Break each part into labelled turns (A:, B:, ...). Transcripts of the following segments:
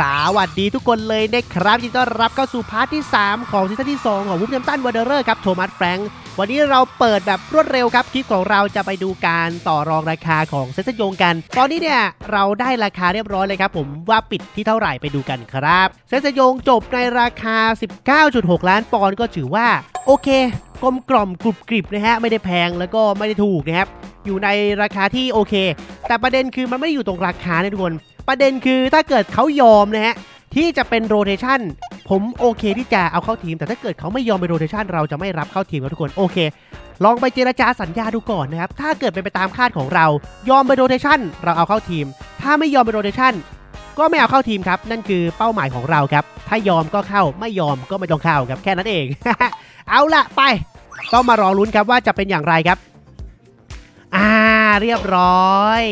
A: สวัสดีทุกคนเลยนะครับยินดีต้อนรับเข้าสู่พาร์ทที่ 3 ของซีซั่นที่ 2 ของวูฟแฮมตันวันเดอร์ครับโทมัสแฟรงค์วันนี้เราเปิดแบบรวดเร็วครับ คลิปของเราจะไปดูการต่อรองราคาของเซนต์ยงกัน ตอนนี้เนี่ย เราได้ราคาเรียบร้อยเลยครับ ผมว่าปิดที่เท่าไหร่ไปดูกันครับ เซนต์ยงจบในราคา 19.6 ล้านปอนด์ก็ถือว่า โอเคกลมกล่อมกรุบกริบนะฮะไม่ได้แพงแล้วก็ไม่ได้ถูกนะครับอยู่ในราคาที่โอเค แต่ประเด็นคือมันไม่ได้อยู่ตรงราคาเนี่ยทุกคน ประเด็นคือถ้าเกิดเขายอมนะฮะที่จะเป็นโรเ t ชันผมโอเคที่จะเอาเข้าทีม แต่ถ้าเกิดเขาไม่ยอมเป็นโรเ t ชันเราจะไม่รับเข้าทีมครับทุกคนโอเค ลองไปเจรจาสัญญาดูก่อนนะครับ ถ้าเกิดเป็นไปตามคาดของเรา ยอมเป็นโรเ t ชันเราเอาเข้าทีม ถ้าไม่ยอมเป็นโรเ t ชันก็ไม่เอาเข้าทีมครับ นั่นคือเป้าหมายของเราครับ ถ้ายอมก็เข้าไม่ยอมก็ไม่ต้องเข้าครับแค่นั้นเอง เอาละไปต้องมารอลุ้นครับว่าจะเป็นอย่างไรครับ อ่าเรียบร้อย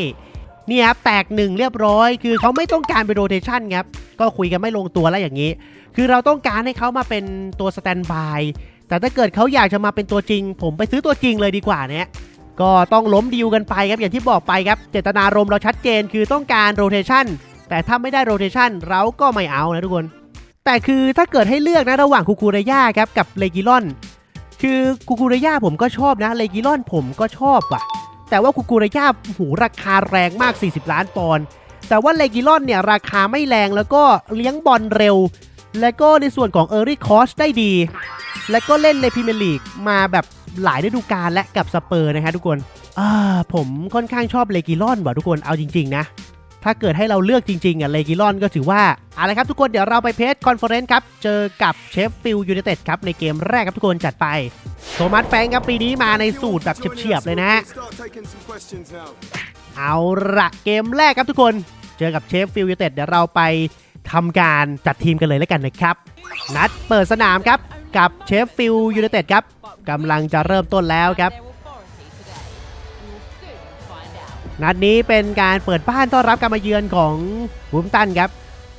A: นี่ครับแตกหนึ่งเรียบร้อย คือเขาไม่ต้องการเป็นโรเ t ชันครับก็คุยกันไม่ลงตัวแล้วอย่างนี้ คือเราต้องการให้เขามาเป็นตัวสแตนบายแต่ถ้าเกิดเขาอยากจะมาเป็นตัวจริง ผมไปซื้อตัวจริงเลยดีกว่าเนี่ยก็ต้องล้มดีลกันไปครับอย่างที่บอกไปครับ เจตนารมณ์เราชัดเจนคือต้องการโรเ t ชันแต่ถ้าไม่ได้โรเ t ชันเราก็ไม่เอานะทุกคน แต่คือถ้าเกิดให้เลือกนะระหว่างคูคูเรย่าครับกับเลกิลอน คือคูคูเรย่าผมก็ชอบนะเลกิลอนผมก็ชอบว่ะ แต่ว่าคูคูเรย่าหูราคาแรงมาก 40 ล้านปอนด์แต่ว่าเลกิลอนเนี่ยราคาไม่แรงแล้วก็เลี้ยงบอลเร็ว และก็ในส่วนของเออรี่คอสได้ดี และก็เล่นในพรีเมียร์ลีกมาแบบหลายฤดูกาลและกับสเปอร์นะฮะทุกคนผมค่อนข้างชอบเลกิลอนว่ะทุกคนเอาจริง ๆ นะ ถ้าเกิดให้เราเลือกจริงๆอะเลกิลอนก็ถือว่าอาละครับทุกคนเดี๋ยวเราไปเพจคอนเฟอเรนซ์ครับ เจอกับเชฟฟิลด์ยูไนเต็ดครับ ในเกมแรกครับทุกคนจัดไป โทมัสแฟงครับ ปีนี้มาในสูตรแบบเฉียบๆ เลยนะ เอาละเกมแรกครับทุกคน เจอกับเชฟฟิลด์ยูไนเต็ดเดี๋ยวเราไปทำการจัดทีมกันเลยแล้วกันนะครับ นัดเปิดสนามครับกับเชฟฟิลด์ยูไนเต็ดครับกำลังจะเริ่มต้นแล้วครับ นัดนี้เป็นการเปิดบ้านต้อนรับการมาเยือนของบูมตันครับ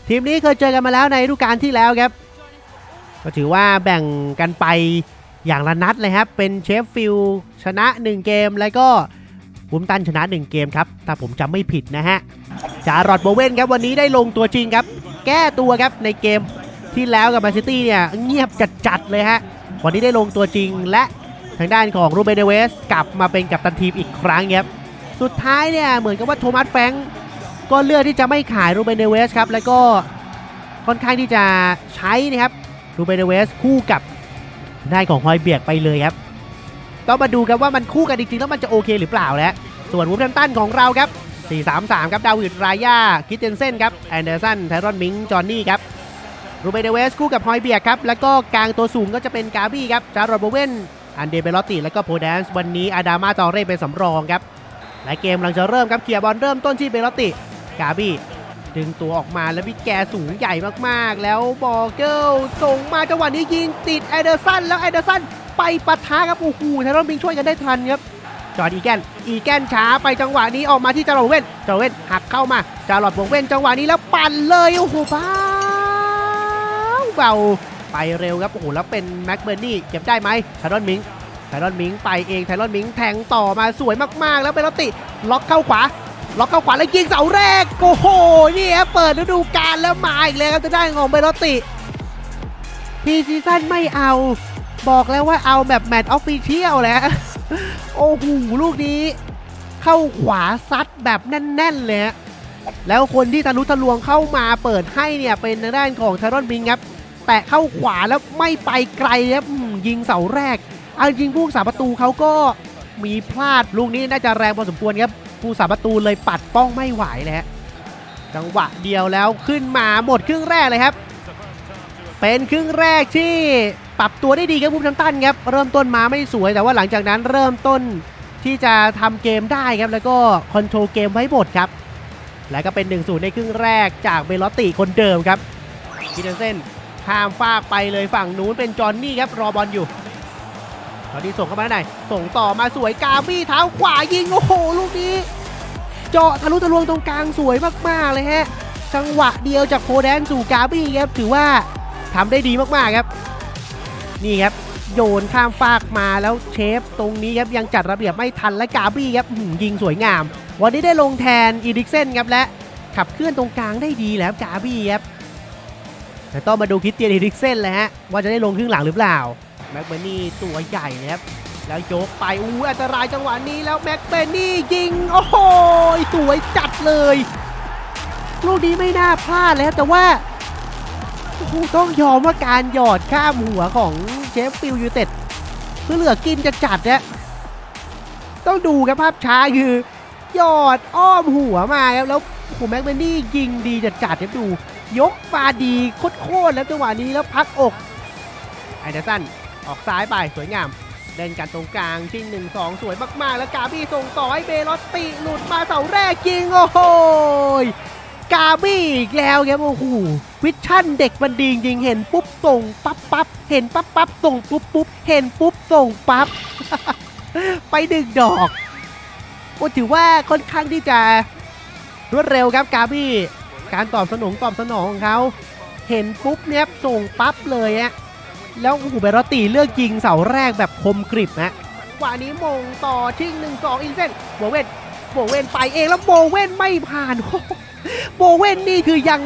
A: ทีมนี้เคยเจอกันมาแล้วในฤดูกาลที่แล้วครับ ก็ถือว่าแบ่งกันไปอย่างละนัดเลยครับ เป็นเชฟฟิลด์ชนะ 1 เกม แล้วก็บูมตันชนะ 1 เกมครับ ถ้าผมจำไม่ผิดนะฮะจารอดโบเว่นครับวันนี้ได้ลงตัวจริงครับ แก้ตัวครับในเกมที่แล้วกับแมนซิตี้เนี่ยเงียบจัดๆเลยฮะวันนี้ได้ลงตัวจริงและทางด้านของรูเบเดเวสกลับมาเป็นกัปตันทีมอีกครั้งครับ สุดท้ายเนี่ยเหมือนกับว่าโทมัสแฟงก็เลือกที่จะไม่ขายรูเบนเดเวสครับแล้วก็ค่อนข้างที่จะใช้นะครับรูเบนเดเวสคู่กับด้านของฮอยเบียกไปเลยครับต้องมาดูครับว่ามันคู่กันจริงๆแล้วมันจะโอเคหรือเปล่าแล้วส่วนวูฟแฮมตันของเราครับ 4-3-3 ครับ ดาวิด รายาคิดเจนเซนครับ แอนเดอร์สัน ไทรอน มิง จอห์นนี่ครับ รูเบเดเวส คู่กับฮอยเบียกครับ แล้วก็กลางตัวสูงก็จะเป็นกาบี้ครับ จารอดโบเวน อันเดเบลอตติ แล้วก็โพแดนส์ วันนี้อาดามาตอเร่เป็นสำรองครับ และเกมกำลังจะเริ่มครับเคลียร์บอลเริ่มต้นที่เบลตติ กาบี้ดึงตัวออกมาแล้วพี่แกสูงใหญ่มากๆ แล้วบอเกิลส่งมาจังหวะนี้ยิงติดแอเดอร์สันแล้วแอเดอร์สันไปปะทะครับโอ้โหไทรอนมิงช่วยกันได้ทันครับจอร์ดอีแกนอีแกนช้าไปจังหวะนี้ออกมาที่จารอดเว่นจารอดเว่นหักเข้ามาจารอดวงเว่นจังหวะนี้แล้วปั่นเลยโอ้โหเบาเบาไปเร็วครับโอ้โหแล้วเป็นแม็กเบอร์นี่เก็บได้ไหมไทรอนมิง ไทรอนมิงไปเองไทรอนมิงแทงต่อมาสวยมากๆ แล้วเบลติล็อกเข้าขวา ล็อกเข้าขวาแล้วยิงเสาแรกโอ้โหนี่ครับเปิดฤดูกาลแล้วมาอีกเลยครับจะได้ของเบลติพีซีซั่นไม่เอา บอกแล้วว่าเอาแบบแมตช์ออฟฟิเชียลแหละโอ้โหลูกนี้เข้าขวาซัดแบบแน่นๆเลยแล้วคนที่ทะลุทะลวงเข้ามาเปิดให้เนี่ยเป็นทางด้านของไทรอนบิงครับ แตะเข้าขวาแล้วไม่ไปไกลครับยิงเสาแรก เอาจริงผู้รักษาประตูเขาก็มีพลาดลูกนี้น่าจะแรงพอสมควรครับผู้รักษาประตูเลยปัดป้องไม่ไหวเลยฮะจังหวะเดียวแล้วขึ้นมาหมดครึ่งแรกเลยครับ เป็นครึ่งแรกที่ปรับตัวได้ดีครับบูมทัมตันครับเริ่มต้นมาไม่สวยแต่ว่าหลังจากนั้นเริ่มต้นที่จะทำเกมได้ครับแล้วก็คอนโทรลเกมไว้หมดครับ และก็เป็น1นศูนย์ในครึ่งแรกจากเบลอตติคนเดิมครับคิดเส้นข้ามฟากไปเลยฝั่งนู้นเป็นจอห์นนี่ครับรอบอลอยู่ ตอนนี้ส่งเข้ามาด้านส่งต่อมาสวยกาบี้เท้าขวายิงโอ้โหลูกนี้ เจาะทะลุทะลวงตรงกลางสวยมากๆเลยฮะ จังหวะเดียวจากโพแดนสู่กาบี้ครับถือว่าทำได้ดีมากๆครับ นี่ครับโยนข้ามฟากมาแล้วเชฟตรงนี้ครับยังจัดระเบียบไม่ทันและกาบี้ครับยิงสวยงาม วันนี้ได้ลงแทนอีดิกเซนครับและขับเคลื่อนตรงกลางได้ดีแล้วกาบี้ครับแต่ต้องมาดูคริสเตียนอีริกเซนเลยฮะว่าจะได้ลงครึ่งหลังหรือเปล่า แม็กเบนนี่ตัวใหญ่นะครับ แล้วยกไปอู้อันตรายจังหวะนี้แล้วแม็กเบนนี่ยิง โอ้โหสวยจัดเลย ลูกนี้ไม่น่าพลาดแล้วแต่ว่าโอ้โหต้องยอมว่าการหยอดข้ามหัวของเชฟฟิลยูเต็ดเพื่อเหลือกินจะจัดเนี่ยต้องดูครับภาพช้าคือหยอดอ้อมหัวมาครับแล้วโอ้โหแม็กเบนนี่ยิงดีจัดจัดครับดู ยกมาดีโคตรๆแล้วจังหวะนี้แล้วพักอกไอเดสัน ออกซ้ายไปสวยงามเล่นกันตรงกลางชิงหนึ่งสองสวยมากๆ แล้วกาบี้ส่งต่อให้เบลอตติหลุดมาเสาแรกยิงโอ้โหกาบี้อีกแล้วครับโอ้โหวิชั่นเด็กมันดีจริงเห็นปุ๊บส่งปั๊บปั๊บเห็นปั๊บปั๊บส่งปุ๊บปุ๊บเห็นปุ๊บส่งปั๊บไปดึงดอกโอ้ถือว่าค่อนข้างที่จะรวดเร็วครับกาบี้การตอบสนองตอบสนองของเขาเห็นปุ๊บเนี่ยส่งปั๊บเลยอะ แล้วโอ้โหเบรอตีเลือกยิงเสาแรกแบบคมกริบนะกว่านี้มงต่อชิงหนึ่งสองอินเซนโบเวนโบเวนไปเองแล้วโบเวนไม่ผ่านโบเวนนี่คือยัง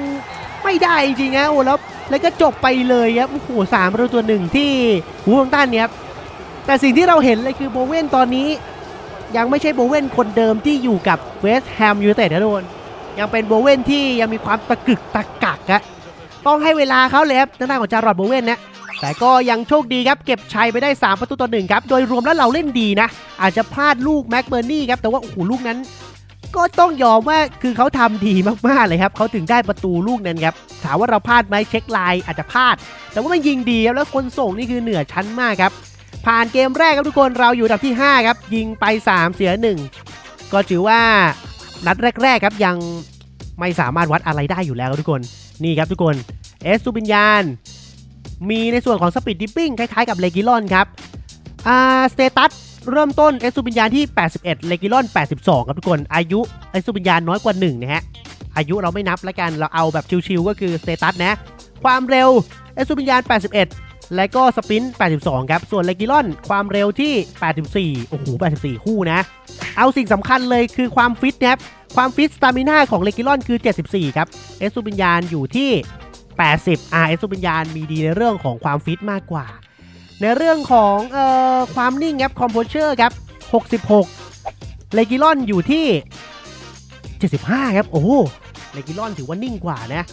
A: ไม่ได้จริงนะโอ้แล้วแล้วก็จบไปเลยครับโอ้โหสามประตูตัวหนึ่งที่ฮูลงตันเนี่ยครับแต่สิ่งที่เราเห็นเลยคือโบเวนตอนนี้ ยังไม่ใช่โบเวนคนเดิมที่อยู่กับเวสต์แฮมยูไนเต็ดนะทุกคนยังเป็นโบเวนที่ยังมีความตะกึกตะกักอะต้องให้เวลาเขาเลยครับทางด้านของจารอดโบเวนเนะ แต่ก็ยังโชคดีครับ เก็บชัยไปได้ 3 ประตูต่อหนึ่งครับ โดยรวมแล้วเราเล่นดีนะ อาจจะพลาดลูกแม็กเบอร์นี่ครับ แต่ว่าโอ้โหลูกนั้น ก็ต้องยอมว่าคือเขาทำดีมากๆเลยครับเขาถึงได้ประตูลูกนั้นครับถามว่าเราพลาดไหมเช็คไลน์อาจจะพลาด แต่ว่ามันยิงดีครับแล้วคนส่งนี่คือเหนือชั้นมากครับผ่านเกมแรกครับทุกคนเราอยู่อันดับที่ 5 ครับ ยิงไป 3 เสีย 1 ก็ถือว่านัดแรก ๆ ครับยังไม่สามารถวัดอะไรได้อยู่แล้วครับทุกคน นี่ครับทุกคน เอสซูบินยาน มีในส่วนของสปีดดิปปิ้งคล้ายๆกับเลกิลอนครับอ่าสเตตัสเริ่มต้นเอสซูบิญญาที่ 81 เลกิลอน 82 ครับทุกคน อายุเอสซูบิญญาน้อยกว่า 1 นะฮะ อายุเราไม่นับแล้วกัน เราเอาแบบชิวๆก็คือสเตตัสนะ ความเร็วเอสซูบิญญา81 และก็สปิน 82 ครับ ส่วนเลกิลอนความเร็วที่ 84 โอ้โห 84 คู่นะ เอาสิ่งสำคัญเลยคือความฟิตนะครับ ความฟิตสตามิน่าของเลกิลอนคือ 74 ครับ เอสซูบิญญาอยู่ที่ 80 RS สุปิญญาณมีดีในเรื่องของความฟิตมากกว่า ในเรื่องของเอ่อความนิ่งครับคอมโพเชอร์ครับ66 เลกิลอนอยู่ที่ 75 ครับ โอ้โหเลกิลอนถือว่านิ่งกว่านะ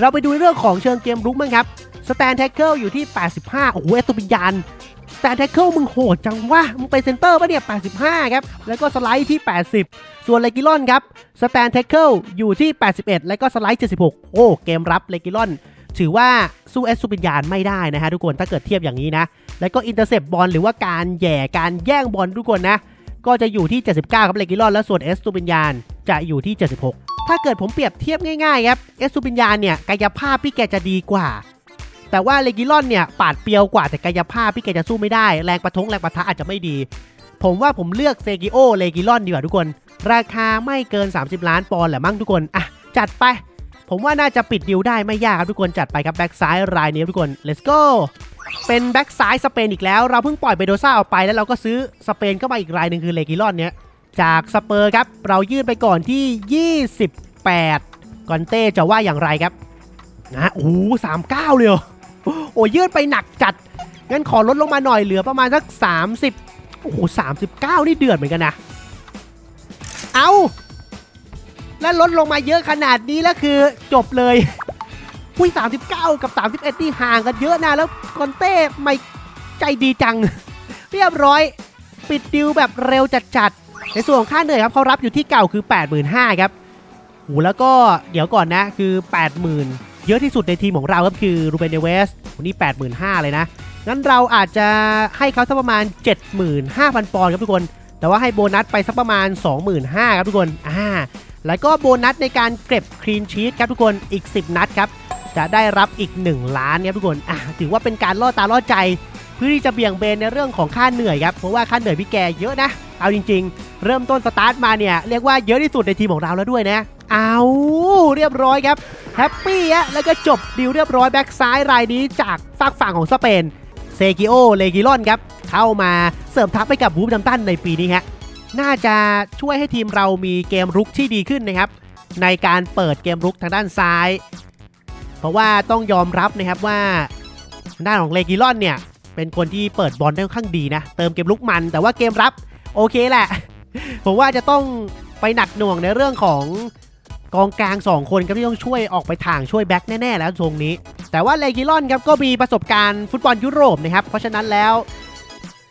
A: เราไปดูเรื่องของเชิงเกมรุกมั้งครับสแตนแท็กเกิลอยู่ที่ 85 โอ้โหเอสุปิญญาณ แตนแท็กเกิลมึงโหดจังวะ มึงไปเซนเตอร์ปะเนี่ย 85 ครับ แล้วก็สไลด์ที่ 80 ส่วนเลกิลอนครับ สแตนเทคเกิลอยู่ที่ 81 แล้วก็สไลด์ 76 โอ้ เกมรับเลกิลอน ถือว่าสู้เอสซูปิญญาณไม่ได้นะฮะทุกคน ถ้าเกิดเทียบอย่างนี้นะ แล้วก็อินเตอร์เซปบอลหรือว่าการแย่การแย่งบอลทุกคนนะ ก็จะอยู่ที่ 79 ครับเลกิลอน แล้วส่วนเอสซูปิญญาณจะอยู่ที่ 76 ถ้าเกิดผมเปรียบเทียบง่ายๆครับ เอสซูปิญญาณเนี่ยกายภาพพี่แกจะดีกว่า แต่ว่าเลกิลอนเนี่ยปาดเปรียวกว่าแต่กายภาพพี่แกจะสู้ไม่ได้ แรงประทงแรงประทะอาจจะไม่ดี ผมว่าผมเลือกเซกิโอเลกิลอนดีกว่าทุกคน ราคาไม่เกิน 30 ล้านปอนด์แหละมั้งทุกคนอะจัดไป ผมว่าน่าจะปิดดิวได้ไม่ยากครับทุกคนจัดไปครับแบ็กซ้ายรายนี้ทุกคน let's go เป็นแบ็กซ้ายสเปนอีกแล้ว เราเพิ่งปล่อยเบโดซ่าออกไปแล้วเราก็ซื้อสเปนเข้ามาอีกรายหนึ่งคือเลกิลอนเนี้ยจากสเปอร์ครับ เรายื่นไปก่อนที่ 28 กอนเต้จะว่าอย่างไรครับนะโอ้สามเก้าเลยเหร โอ้ยื่นไปหนักจัด งั้นขอลดลงมาหน่อยเหลือประมาณสัก 30 โอ้โห39นี่เดือดเหมือนกันนะ เอาแล้วลดลงมาเยอะขนาดนี้แล้วคือจบเลยอุ้ย39 กับ 31 นี่ห่างกันเยอะนะแล้วคอนเต้ไม่ใจดีจัง เรียบร้อย ปิดดิวแบบเร็วจัดๆ ในส่วนของค่าเหนื่อยครับเขารับอยู่ที่เก่าคือ 85,000ครับโหแล้วก็เดี๋ยวก่อนนะคือ 80,000 เยอะที่สุดในทีมของเราครับคือรูเบนเนเวสคนนี้ 85,000 เลยนะ งั้นเราอาจจะให้เขาสักประมาณ 75,000 ปอนด์ครับทุกคน แต่ว่าให้โบนัสไปสักประมาณ 25,000 ครับทุกคน อ่า แล้วก็โบนัสในการเก็บคลีนชีตครับทุกคน อีก 10 นัดครับ จะได้รับอีก 1 ล้านครับทุกคน อ่าถือว่าเป็นการล่อตาล่อใจ เพื่อที่จะเบี่ยงเบนในเรื่องของค่าเหนื่อยครับ เพราะว่าค่าเหนื่อยพี่แกเยอะนะ เอาจริง ๆ เริ่มต้นสตาร์ทมาเนี่ยเรียกว่าเยอะที่สุดในทีมของเราแล้วด้วยนะ เอาเรียบร้อยครับแฮปปี้อะแล้วก็จบดีลเรียบร้อยแบ็กซ้ายรายนี้จากฝากฝั่งของสเปนเซกิโอเลกิลอนครับเข้ามาเสริมทัพให้กับวูฟดัมตันในปีนี้ฮะน่าจะช่วยให้ทีมเรามีเกมรุกที่ดีขึ้นนะครับ ในการเปิดเกมรุกทางด้านซ้าย เพราะว่าต้องยอมรับนะครับว่าด้านของเลกิลอนเนี่ย เป็นคนที่เปิดบอลได้ค่อนข้างดีนะ เติมเกมลุกมันแต่ว่าเกมรับโอเคแหละ ผมว่าจะต้องไปหนักหน่วงในเรื่องของ กองกลาง 2 คนครับที่ต้องช่วยออกไปทางช่วยแบ็คแน่ ๆ แล้วตรงนี้ แต่ว่าเลกิลอนครับก็มีประสบการณ์ฟุตบอลยุโรปนะครับ เพราะฉะนั้นแล้ว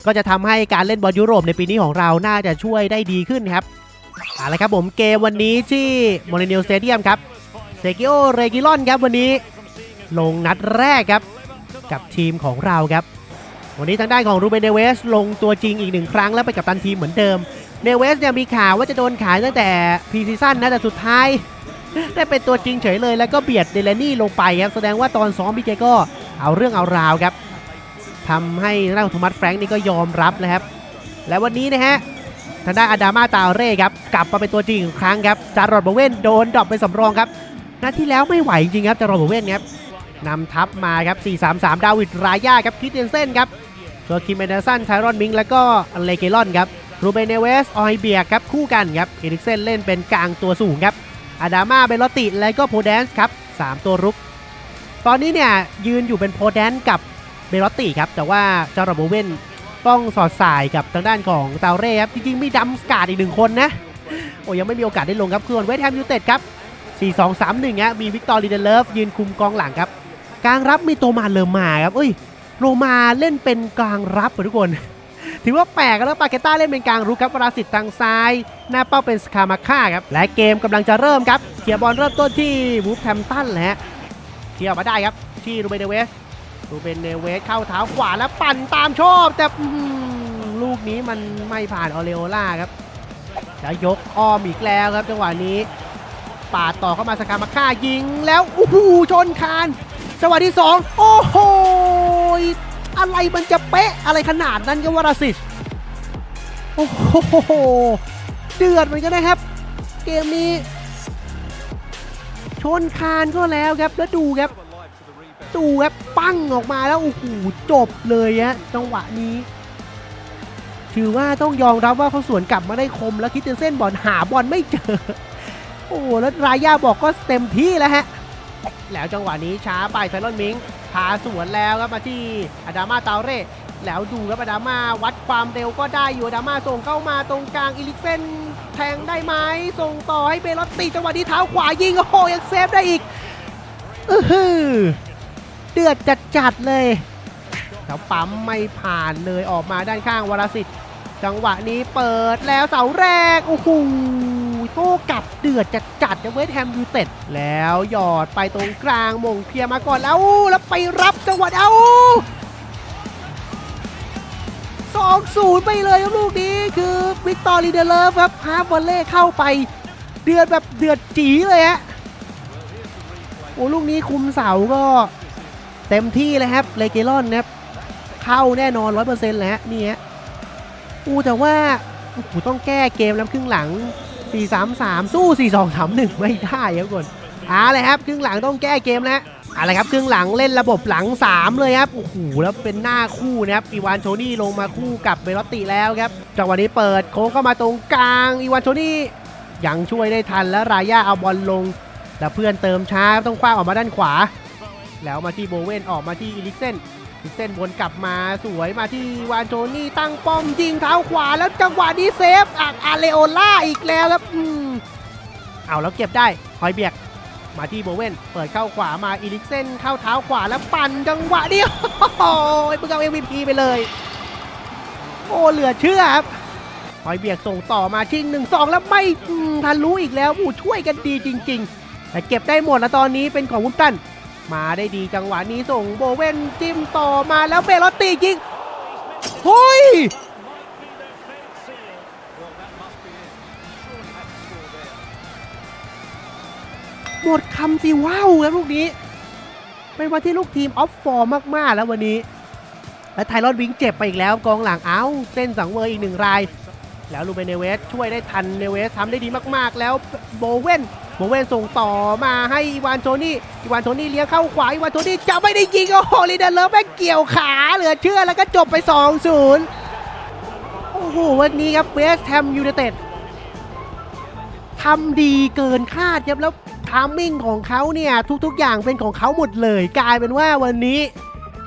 A: ก็จะทำให้การเล่นบอลยุโรปในปีนี้ของเราน่าจะช่วยได้ดีขึ้นครับเอาละครับผมเกมวันนี้ที่โมเรเนียลสเตเดียมครับเซกิโอเรกิลอนครับวันนี้ลงนัดแรกครับ กับทีมของเราครับ วันนี้ทางด้านของรูเบนเนเวสลงตัวจริงอีกหนึ่งครั้งแล้วไปกับตันทีมเหมือนเดิม เนเวสเนี่ยมีข่าวว่าจะโดนขายตั้งแต่พรีซีซั่นนะแต่สุดท้าย ได้เป็นตัวจริงเฉยเลยแล้วก็เบียดเดลนี่ลงไปครับแสดงว่าตอนซ้อมพี่เจก็เอาเรื่องเอาราวครับทำให้ทางด้านของทมัสแฟรงค์นี่ก็ยอมรับนะครับ และวันนี้นะฮะทางด้านอาดามาตาเร่ครับกลับมาเป็นตัวจริงอีกครั้งครับจารอดบเว่นโดนดรอปเป็นสำรองครับนัดที่แล้วไม่ไหวจริงครับจารอดบเว่นครับนำทัพมาครับ 4-3-3 ดาวิด รายาครับ คิดเดนเซนครับโจคิมเมเดอร์สันไทรอนมิง แล้วก็เลเกลอนครับ รูเบเนเวส ออยเบียครับคู่กันครับเอริกเซนเล่นเป็นกลางตัวสูงครับอาดามาเบลติ และก็โพแดนส์ครับ3ตัวรุก ตอนนี้เนี่ยยืนอยู่เป็นโพแดนส์กับเบลติครับแต่ว่าจ้าระบบเวนต้องสอดสายกับทางด้านของเตาเร่ครับจริงๆมีดัมสกาดอีกหนึ่งคนนะโอ้ยังไม่มีโอกาสได้ลงครับคือเวสแฮมยูเต็ดครับ4-2-3-1ฮะมีวิกตอรีเดเลฟยืนคุมกองหลังครับกลางรับมีโตมาเลอมาครับเอ้ยโรมาเล่นเป็นกลางรับทุกคน ถือว่าแปลกแล้วปาเกต้าเล่นเป็นกลางรุกครับวราสิตทางซ้าย หน้าเป้าเป็นสคามาค่าครับ และเกมกำลังจะเริ่มครับเคลียบอลเริ่มต้นที่วูฟแฮมตันแหละเคลียร์ออกมาได้ครับ ที่รูเบนเนเวสรูเบนเนเวสเข้าเท้าขวาแล้วปั่นตามชอบแต่ลูกนี้มันไม่ผ่านออเรโอล่าครับแล้วยกอ้อมอีกแล้วครับจังหวะนี้ปาดต่อเข้ามาสกามาค่ายิงแล้วโอ้โหชนคานจังหวะที่สองโอ้โห อะไรมันจะเป๊ะอะไรขนาดนั้นก็วราสิตโอ้โหเดือดเหมือนกันนะครับ เกมนี้ ชนคานก็แล้วครับแล้วดูครับ ดูครับปั้งออกมาแล้วโอ้โหจบเลยฮะจังหวะนี้ถือว่าต้องยอมรับว่าเขาสวนกลับมาได้คมแล้วคิดเตนเส้นบอลหาบอลไม่เจอ โอ้แล้วรายาบอกก็เต็มที่แล้วฮะ แล้วจังหวะนี้ช้าไปไทรอนมิงาสวนแล้วครับมาที่อาดามาตาเร่แล้วดูครับอาดามาวัดความเร็วก็ได้อยู่อาดามาส่งเข้ามาตรงกลางอิลิกเซนแทงได้ไหมส่งต่อให้เบลอตติจังหวะนี้เท้าขวายิงโอ้โหยังเซฟได้อีกอือหือเดือดจัดจัดเลยแล้วปั๊มไม่ผ่านเลยออกมาด้านข้างวรสิทธิ์จังหวะนี้เปิดแล้วเสาแรกโอ้โห โต้กับเดือดจัดจัดๆนะเวสแฮมยูเต็ดแล้วหยอดไปตรงกลางมงเพียมาก่อนแล้วแล้วไปรับจังหวะเอาสองศูนย์ไปเลยครับลูกนี้คือวิกตอรีเดเลฟครับฮาร์ฟวอลเล่เข้าไป เดือดแบบเดือดจีเลยฮะโอ้ลูกนี้คุมเสาก็เต็มที่เลยครับเลเกลอนนะครับเข้าแน่นอนร้อยเปอร์เซ็นต์แล้วนี่ฮะอู้แต่ว่าโอ้โหต้องแก้เกมแล้วครึ่งหลัง 4-3-3 สู้ 4-2-3-1 ไม่ได้ครับคนเอาเลยครับครึ่งหลังต้องแก้เกมแล้วอะไรครับครึ่งหลังเล่นระบบหลัง 3 เลยครับโอ้โหแล้วเป็นหน้าคู่นะครับอีวานโชนี่ลงมาคู่กับเบลตติแล้วครับจังหวะนี้เปิดโค้งเข้ามาตรงกลางอีวานโชนี่ยังช่วยได้ทันแล้วรายาเอาบอลลง แต่เพื่อนเติมช้าต้องคว้างออกมาด้านขวา แล้วมาที่โบเวนออกมาที่อีลิกเซน อีลิกเซนวนกลับมาสวยมาที่วานโชนี่ตั้งป้อมยิงเท้าขวาแล้วจังหวะนี้เซฟอะอาเลโอล่าอีกแล้วครับอืมเอาแล้วเก็บได้หอยเบียกมาที่โบเวนเปิดเข้าขวามาอีลิกเซนเข้าเท้าขวาแล้วปั่นจังหวะเดียวโอ้ยเพิ่งเอา MVP ไปเลยโอ้เหลือเชื่อครับหอยเบียกส่งต่อมาชิงหนึ่งสองแล้วไม่ทันรู้อีกแล้วผู้ช่วยกันดีจริง ๆ แต่เก็บได้หมดแล้วตอนนี้เป็นของวุ้นตัน มาได้ดีจังหวะนี้ส่งโบเวนจิ้มต่อมาแล้วเบลอตติยิงเฮ้ยหมดคำสิว้าวครับลูกนี้ เป็นวันที่ลูกทีมออฟฟอร์มมาก ๆ แล้ววันนี้ และไทรอนวิงเจ็บไปอีกแล้วกองหลังเอ้าเส้นสังเวยอีกหนึ่งราย แล้วลูเบเนเวสช่วยได้ทันเนเวสทำได้ดีมากๆ แล้วโบเวนโบเวนส่งต่อมาให้อีวานโทนี่อีวานโทนี่เลี้ยงเข้าขวาอีวานโทนี่จะไม่ได้ยิงโอ้โหลีเดอร์เลิฟแม่งเกี่ยวขาเหลือเชื่อแล้วก็จบไป 2-0 โอ้โหวันนี้ครับเวสแฮมยูไนเต็ดทำดีเกินคาดครับแล้วทามมิ่งของเขาเนี่ยทุกๆ อย่างเป็นของเขาหมดเลยกลายเป็นว่าวันนี้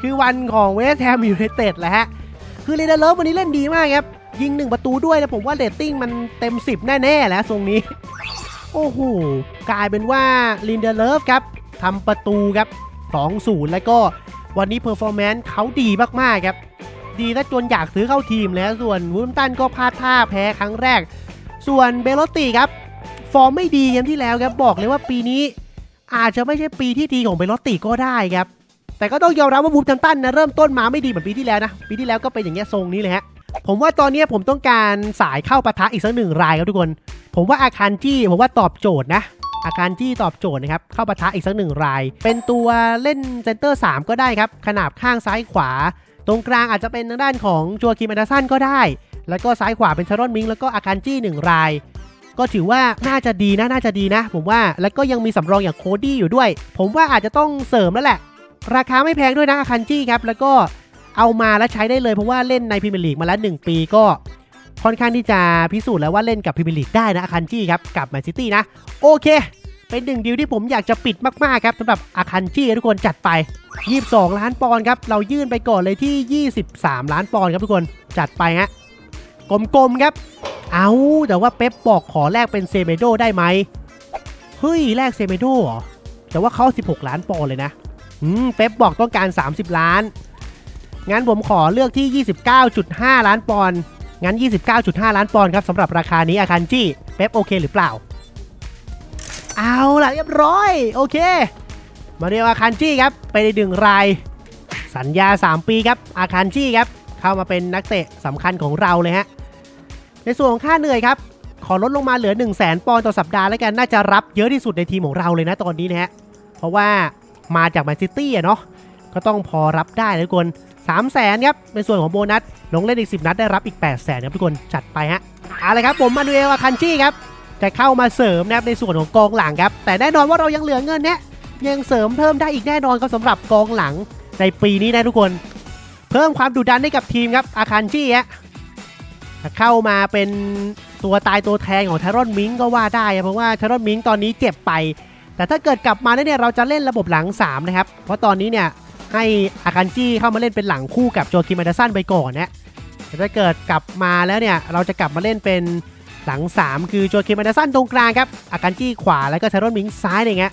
A: คือวันของเวสแฮมยูไนเต็ดแหละฮะคือเรเดอร์เลิฟวันนี้เล่นดีมากครับ ยิง 1 ประตูด้วยนะผมว่าเรตติ้งมันเต็ม 10 แน่ๆแล้วทรงนี้ โอ้โห กลายเป็นว่าลินเดเลฟครับทำประตูครับ 2-0 แล้วก็วันนี้เพอร์ฟอร์แมนซ์เขาดีมากๆครับ ดีและจนอยากซื้อเข้าทีมแล้วส่วนวูมตันก็พลาดท่าแพ้ครั้งแรก ส่วนเบลติครับ ฟอร์มไม่ดีเกมที่แล้วครับบอกเลยว่าปีนี้อาจจะไม่ใช่ปีที่ดีของเบลติก็ได้ครับแต่ก็ต้องยอมรับว่าวูมตันนะเริ่มต้นมาไม่ดีเหมือนปีที่แล้วนะ ปีที่แล้วก็เป็นอย่างเงี้ยทรงนี้เลยฮะ ผมว่าตอนนี้ผมต้องการสายเข้าปะทะอีกสักหนึ่งรายครับทุกคน ผมว่าอาคารจี้ผมว่าตอบโจทย์นะ อาคารจี้ตอบโจทย์นะครับ เข้าปะทะอีกสักหนึ่งราย เป็นตัวเล่นเซนเตอร์ 3 ก็ได้ครับ ขนาบข้างซ้ายขวา ตรงกลางอาจจะเป็นทางด้านของจัวคิมแอนดอร์สันก็ได้ แล้วก็ซ้ายขวาเป็นชารอนมิงแล้วก็อาคารจี้หนึ่งราย ก็ถือว่าน่าจะดีนะน่าจะดีนะ ผมว่าแล้วก็ยังมีสำรองอย่างโคดี้อยู่ด้วย ผมว่าอาจจะต้องเสริมแล้วแหละ ราคาไม่แพงด้วยนะอาคันจี้ครับแล้วก็ เอามาแล้วใช้ได้เลยเพราะว่าเล่นในพรีเมียร์ลีกมาแล้ว 1 ปีก็ค่อนข้างที่จะพิสูจน์แล้วว่าเล่นกับพรีเมียร์ลีกได้นะอาคันจี้ครับกับแมนซิตี้นะโอเค เป็นหนึ่งดีลที่ผมอยากจะปิดมากๆครับสำหรับอาคันจี้ทุกคนจัดไป 22 ล้านปอนด์ครับเรายื่นไปก่อนเลยที่ 23 ล้านปอนด์ครับทุกคนจัดไปฮะกลมๆครับ เอาแต่ว่าเป๊ปบอกขอแลกเป็นเซเมโดได้ไหมเฮ้ยแลกเซเมโดเหรอแต่ว่าเขา16 ล้านปอนด์เลยนะอืมเป๊ปบอกต้องการ 30 ล้าน งั้นผมขอเลือกที่ 29.5 ล้านปอนด์งั้น 29.5 ล้านปอนด์ครับสำหรับราคานี้อาคันจี้เป๊ปโอเคหรือเปล่า เอาล่ะเรียบร้อย โอเค มาเรียกอาคันจี้ครับไปในดึงราย สัญญา 3 ปีครับอาคันจี้ครับเข้ามาเป็นนักเตะสำคัญของเราเลยฮะในส่วนของค่าเหนื่อยครับ ขอลดลงมาเหลือ 1 0 0 0 0แปอนด์ต่อสัปดาห์แล้วกันน่าจะรับเยอะที่สุดในทีมของเราเลยนะตอนนี้นะฮะเพราะว่ามาจากแมนซิตี้อะเนาะก็ต้องพอรับได้นะทุกคน 3 0 0แสนครับในส่วนของโบนัสลงเล่นอีก 10 นัดได้รับอีก 8 0 0แสนครับทุกคนจัดไปฮะเอาละครับผมมาดูเอลอาคันจี้ครับจะเข้ามาเสริมนะครับในส่วนของกองหลังครับแต่แน่นอนว่าเรายังเหลือเงินเนี่ยยังเสริมเพิ่มได้อีกแน่นอนครับสำหรับกองหลังในปีนี้นะทุกคน เพิ่มความดุดันให้กับทีมครับอาคันจี้ฮะเข้ามาเป็นตัวตายตัวแทนของทารอนมิงก็ว่าได้เพราะว่าทารอนมิงตอนนี้เจ็บไป แต่ถ้าเกิดกลับมาเนี่ยเราจะเล่นระบบหลัง3นะครับเพราะตอนนี้เนี่ย ให้อาคันจี้เข้ามาเล่นเป็นหลังคู่กับโจคิมอนเดอร์สันไปก่อนนะแต่ถ้าเกิดกลับมาแล้วเนี่ยเราจะกลับมาเล่นเป็นหลัง 3 คือโจคิมอนเดอร์สันตรงกลางครับอาคันจี้ขวาแล้วก็ทารอนมิงซ้ายอย่างเงี้ย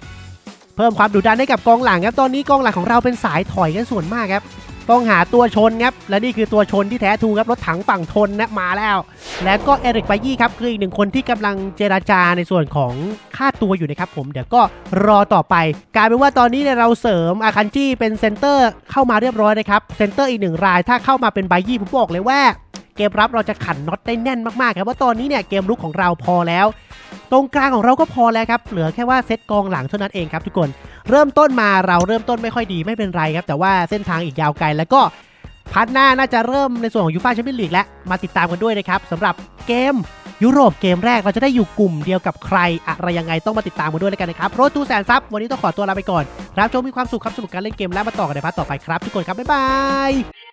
A: เพิ่มความดุดันให้กับกองหลังครับตอนนี้กองหลังของเราเป็นสายถอยกันส่วนมากครับ ต้องหาตัวชนครับ และนี่คือตัวชนที่แท้ทูครับรถถังฝั่งทนนะมาแล้ว แล้วก็เอริกไบยี่ครับคืออีกหนึ่งคนที่กำลังเจราจาในส่วนของค่าตัวอยู่นะครับผมเดี๋ยวก็รอต่อไป กลายเป็นว่าตอนนี้เนี่ยเราเสริมอาคันจี้เป็นเซนเตอร์เข้ามาเรียบร้อยนะครับเซนเตอร์อีกหนึ่งราย ถ้าเข้ามาเป็นไบยี่ผมบอกเลยว่า เกมรับเราจะขันน็อตได้แน่นมากๆครับว่าตอนนี้เนี่ยเกมลุกของเราพอแล้ว ตรงกลางของเราก็พอแล้วครับ เหลือแค่ว่าเซตกองหลังเท่านั้นเองครับทุกคน เริ่มต้นมาเราเริ่มต้นไม่ค่อยดีไม่เป็นไรครับ แต่ว่าเส้นทางอีกยาวไกลแล้วก็พัดหน้าน่าจะเริ่มในส่วนของยูฟ่าแชมเปี้ยนลีกแล้วมาติดตามกันด้วยนะครับสำหรับเกมยุโรปเกมแรกเราจะได้อยู่กลุ่มเดียวกับใคร อะไรยังไงต้องมาติดตามกันด้วยแล้วกันนะครับโรตูแสนซับวันนี้ต้องขอตัวลาไปก่อนรับชมมีความสุขครับสนุกการเล่นเกมแล้วมาต่อกันในพาร์ทต่อไปครับ ทุกคนครับบ๊ายบาย